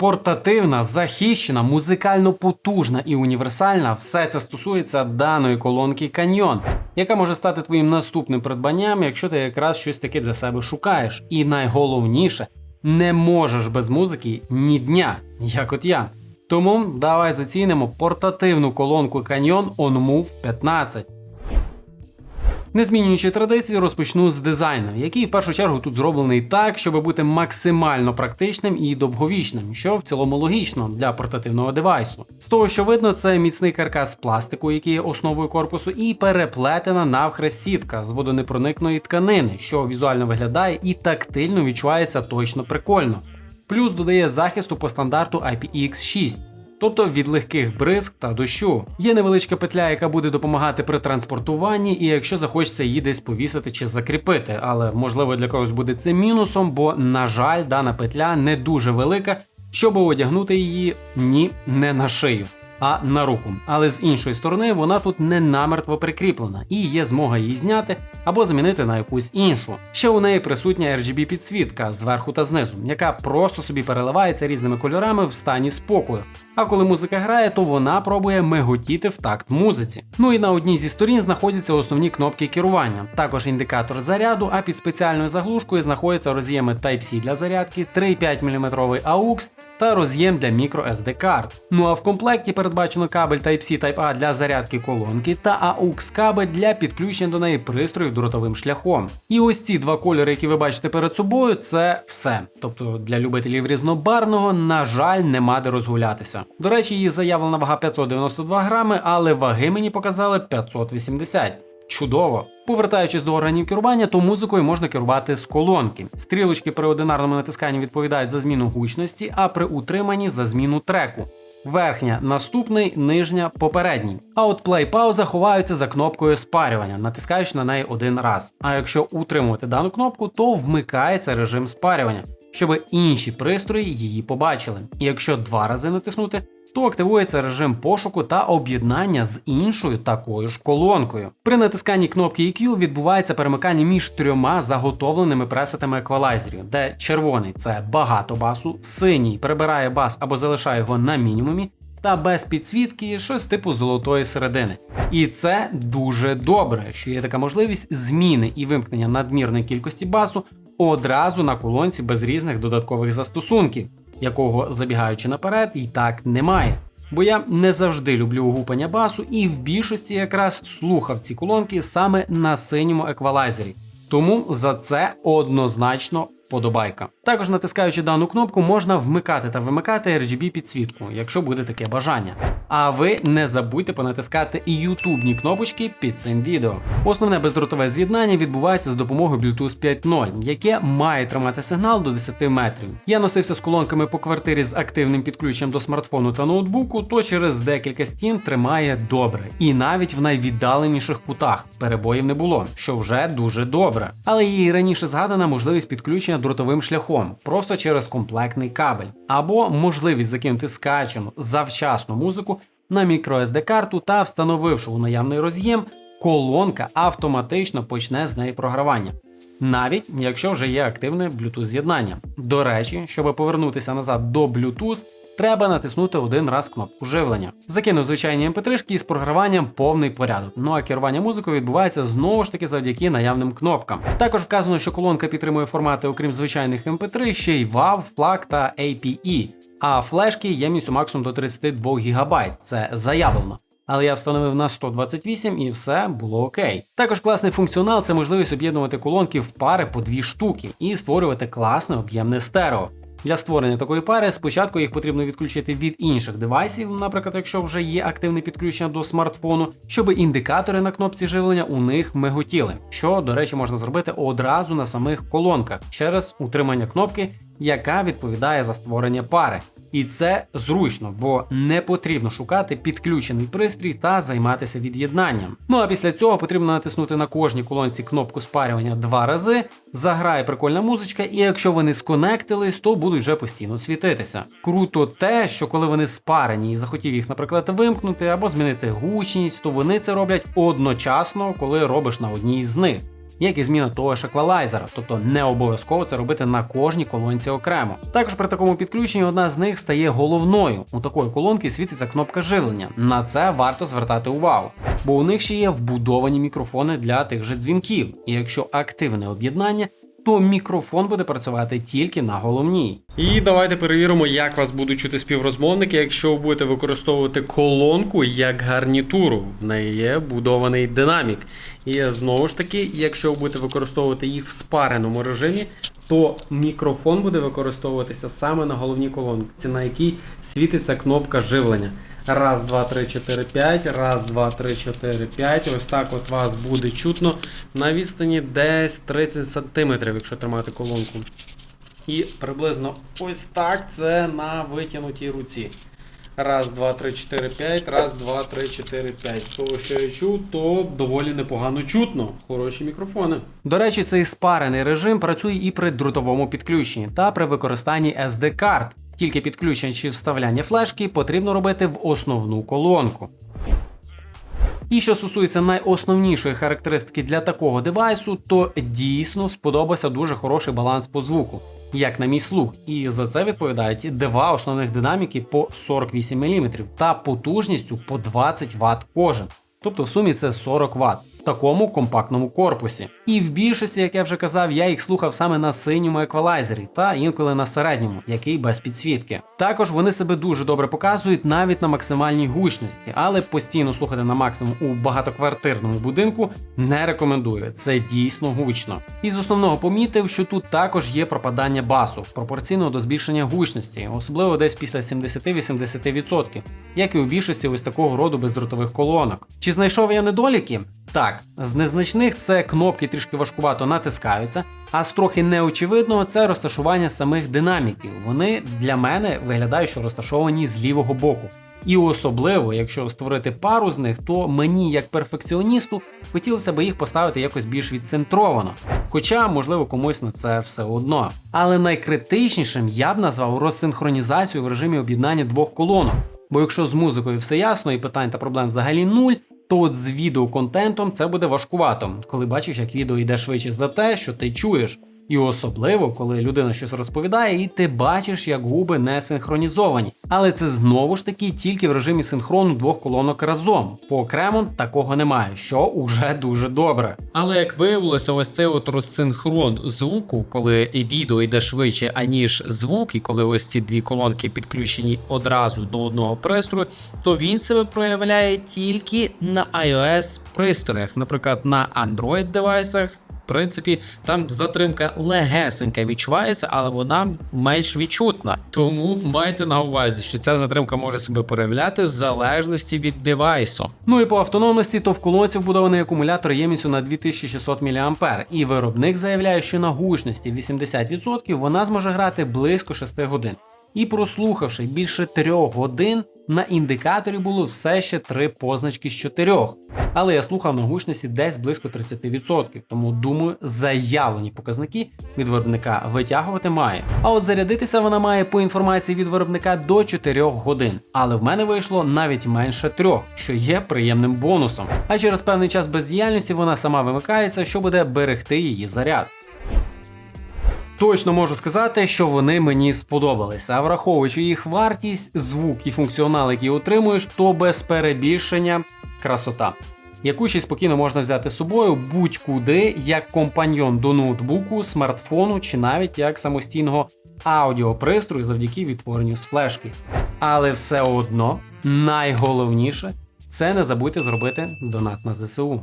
Портативна, захищена, музикально потужна і універсальна все це стосується даної колонки Canyon, яка може стати твоїм наступним придбанням, якщо ти якраз щось таке для себе шукаєш. І найголовніше, не можеш без музики ні дня, як от я. Тому давай зацінимо портативну колонку Canyon OnMove 15. Не змінюючи традиції, розпочну з дизайну, який в першу чергу тут зроблений так, щоб бути максимально практичним і довговічним, що в цілому логічно для портативного девайсу. З того, що видно, це міцний каркас пластику, який є основою корпусу, і переплетена навхрест сітка з водонепроникної тканини, що візуально виглядає і тактильно відчувається точно прикольно. Плюс додає захисту по стандарту IPX6 тобто від легких бризк та дощу. Є невеличка петля, яка буде допомагати при транспортуванні, і якщо захочеться її десь повісити чи закріпити, але можливо для когось буде це мінусом, бо, на жаль, дана петля не дуже велика, щоб одягнути її ні не на шию а на руку. Але з іншої сторони вона тут не намертво прикріплена і є змога її зняти або замінити на якусь іншу. Ще у неї присутня RGB підсвітка зверху та знизу, яка просто собі переливається різними кольорами в стані спокою. А коли музика грає, то вона пробує миготіти в такт музиці. Ну і на одній зі сторін знаходяться основні кнопки керування, також індикатор заряду, а під спеціальною заглушкою знаходяться роз'єми Type-C для зарядки, 3,5 мм AUX та роз'єм для microSD карт. Ну а в комплекті передбачено кабель Type-C Type-A для зарядки колонки та AUX кабель для підключення до неї пристроїв дротовим шляхом. І ось ці два кольори, які ви бачите перед собою, це все. Тобто для любителів різнобарного, на жаль, нема де розгулятися. До речі, її заявлена вага 592 грами, але ваги мені показали 580. Чудово! Повертаючись до органів керування, то музикою можна керувати з колонки. Стрілочки при одинарному натисканні відповідають за зміну гучності, а при утриманні за зміну треку. Верхня наступний, нижня попередній. А от плей-пауза ховаються за кнопкою спарювання, натискаючи на неї один раз. А якщо утримувати дану кнопку, то вмикається режим спарювання щоб інші пристрої її побачили. І якщо два рази натиснути, то активується режим пошуку та об'єднання з іншою такою ж колонкою. При натисканні кнопки EQ відбувається перемикання між трьома заготовленими пресетами еквалайзерів, де червоний це багато басу, синій прибирає бас або залишає його на мінімумі. Та без підсвітки щось типу золотої середини. І це дуже добре, що є така можливість зміни і вимкнення надмірної кількості басу одразу на колонці без різних додаткових застосунків, якого забігаючи наперед, і так немає. Бо я не завжди люблю гупання басу, і в більшості якраз слухав ці колонки саме на синьому еквалайзері. Тому за це однозначно Подобайка. Також натискаючи дану кнопку, можна вмикати та вимикати RGB підсвітку, якщо буде таке бажання. А ви не забудьте понатискати і ютубні кнопочки під цим відео. Основне бездротове з'єднання відбувається з допомогою Bluetooth 5.0, яке має тримати сигнал до 10 метрів. Я носився з колонками по квартирі з активним підключенням до смартфону та ноутбуку, то через декілька стін тримає добре. І навіть в найвіддаленіших кутах перебоїв не було, що вже дуже добре. Але її раніше згадана можливість підключення дротовим шляхом, просто через комплектний кабель, або можливість закинути скачену завчасну музику на microSD карту та встановивши у наявний роз'єм, колонка автоматично почне з неї програвання. Навіть якщо вже є активне Bluetooth з'єднання. До речі, щоб повернутися назад до Bluetooth, треба натиснути один раз кнопку живлення. Закинув звичайні mp3 з програванням повний порядок. Ну а керування музикою відбувається знову ж таки завдяки наявним кнопкам. Також вказано, що колонка підтримує формати, окрім звичайних mp3, ще й WAV, FLAC та APE. А флешки ємністю максимум до 32 ГБ. Це заявлено. Але я встановив на 128 і все було окей. Також класний функціонал це можливість об'єднувати колонки в пари по дві штуки і створювати класне об'ємне стерео. Для створення такої пари спочатку їх потрібно відключити від інших девайсів, наприклад, якщо вже є активне підключення до смартфону, щоб індикатори на кнопці живлення у них миготіли, що, до речі, можна зробити одразу на самих колонках через утримання кнопки, яка відповідає за створення пари. І це зручно, бо не потрібно шукати підключений пристрій та займатися від'єднанням. Ну а після цього потрібно натиснути на кожній колонці кнопку спарювання два рази, заграє прикольна музичка, і якщо вони сконектились, то будуть вже постійно світитися. Круто те, що коли вони спарені і захотів їх, наприклад, вимкнути або змінити гучність, то вони це роблять одночасно, коли робиш на одній з них. Як і зміна того ж еквалайзера, тобто не обов'язково це робити на кожній колонці окремо. Також при такому підключенні одна з них стає головною. У такої колонки світиться кнопка живлення. На це варто звертати увагу, бо у них ще є вбудовані мікрофони для тих же дзвінків. І якщо активне об'єднання, то мікрофон буде працювати тільки на головній. І давайте перевіримо, як вас будуть чути співрозмовники, якщо ви будете використовувати колонку як гарнітуру. В неї є будований динамік. І знову ж таки, якщо ви будете використовувати їх в спареному режимі, то мікрофон буде використовуватися саме на головній колонці, на якій світиться кнопка живлення. Раз, два, три, чотири, п'ять. Раз, два, три, чотири, п'ять. Ось так от вас буде чутно на відстані десь 30 см, якщо тримати колонку. І приблизно ось так це на витягнутій руці. Раз, два, три, чотири, п'ять. Раз, два, три, чотири, п'ять. З того, що я чув, то доволі непогано чутно. Хороші мікрофони. До речі, цей спарений режим працює і при дротовому підключенні та при використанні SD карт. Тільки підключення чи вставляння флешки потрібно робити в основну колонку. І що стосується найосновнішої характеристики для такого девайсу, то дійсно сподобався дуже хороший баланс по звуку, як на мій слух. І за це відповідають два основних динаміки по 48 мм та потужністю по 20 Вт кожен. Тобто в сумі це 40 Вт в такому компактному корпусі. І в більшості, як я вже казав, я їх слухав саме на синьому еквалайзері та інколи на середньому, який без підсвітки. Також вони себе дуже добре показують навіть на максимальній гучності, але постійно слухати на максимум у багатоквартирному будинку не рекомендую. Це дійсно гучно. І з основного помітив, що тут також є пропадання басу пропорційно до збільшення гучності, особливо десь після 70-80%, як і у більшості ось такого роду бездротових колонок. Чи знайшов я недоліки? Так, з незначних це кнопки трішки важкувато натискаються, а з трохи неочевидного це розташування самих динаміків. Вони для мене виглядають, що розташовані з лівого боку. І особливо, якщо створити пару з них, то мені, як перфекціоністу, хотілося б їх поставити якось більш відцентровано. Хоча, можливо, комусь на це все одно. Але найкритичнішим я б назвав розсинхронізацію в режимі об'єднання двох колонок. Бо якщо з музикою все ясно і питань та проблем взагалі нуль, то от з відеоконтентом це буде важкувато, коли бачиш, як відео йде швидше за те, що ти чуєш. І особливо, коли людина щось розповідає, і ти бачиш, як губи не синхронізовані. Але це знову ж таки тільки в режимі синхрону двох колонок разом. По окремо такого немає, що уже дуже добре. Але як виявилося, ось цей от розсинхрон звуку, коли і відео йде швидше, аніж звук, і коли ось ці дві колонки підключені одразу до одного пристрою, то він себе проявляє тільки на iOS пристроях, наприклад, на Android девайсах. Принципі, там затримка легесенька відчувається, але вона менш відчутна. Тому майте на увазі, що ця затримка може себе проявляти в залежності від девайсу. Ну і по автономності, то в колонці вбудований акумулятор ємністю на 2600 мА, і виробник заявляє, що на гучності 80% вона зможе грати близько 6 годин. І прослухавши більше 3 годин, на індикаторі було все ще 3 позначки з 4. Але я слухав на гучності десь близько 30%, тому думаю, заявлені показники від виробника витягувати має. А от зарядитися вона має по інформації від виробника до 4 годин. Але в мене вийшло навіть менше 3, що є приємним бонусом. А через певний час бездіяльності вона сама вимикається, що буде берегти її заряд. Точно можу сказати, що вони мені сподобалися. А враховуючи їх вартість, звук і функціонал, який отримуєш, то без перебільшення красота. Яку ще спокійно можна взяти з собою будь-куди як компаньйон до ноутбуку, смартфону чи навіть як самостійного аудіопристрою завдяки відтворенню з флешки. Але все одно найголовніше це не забудьте зробити донат на ЗСУ.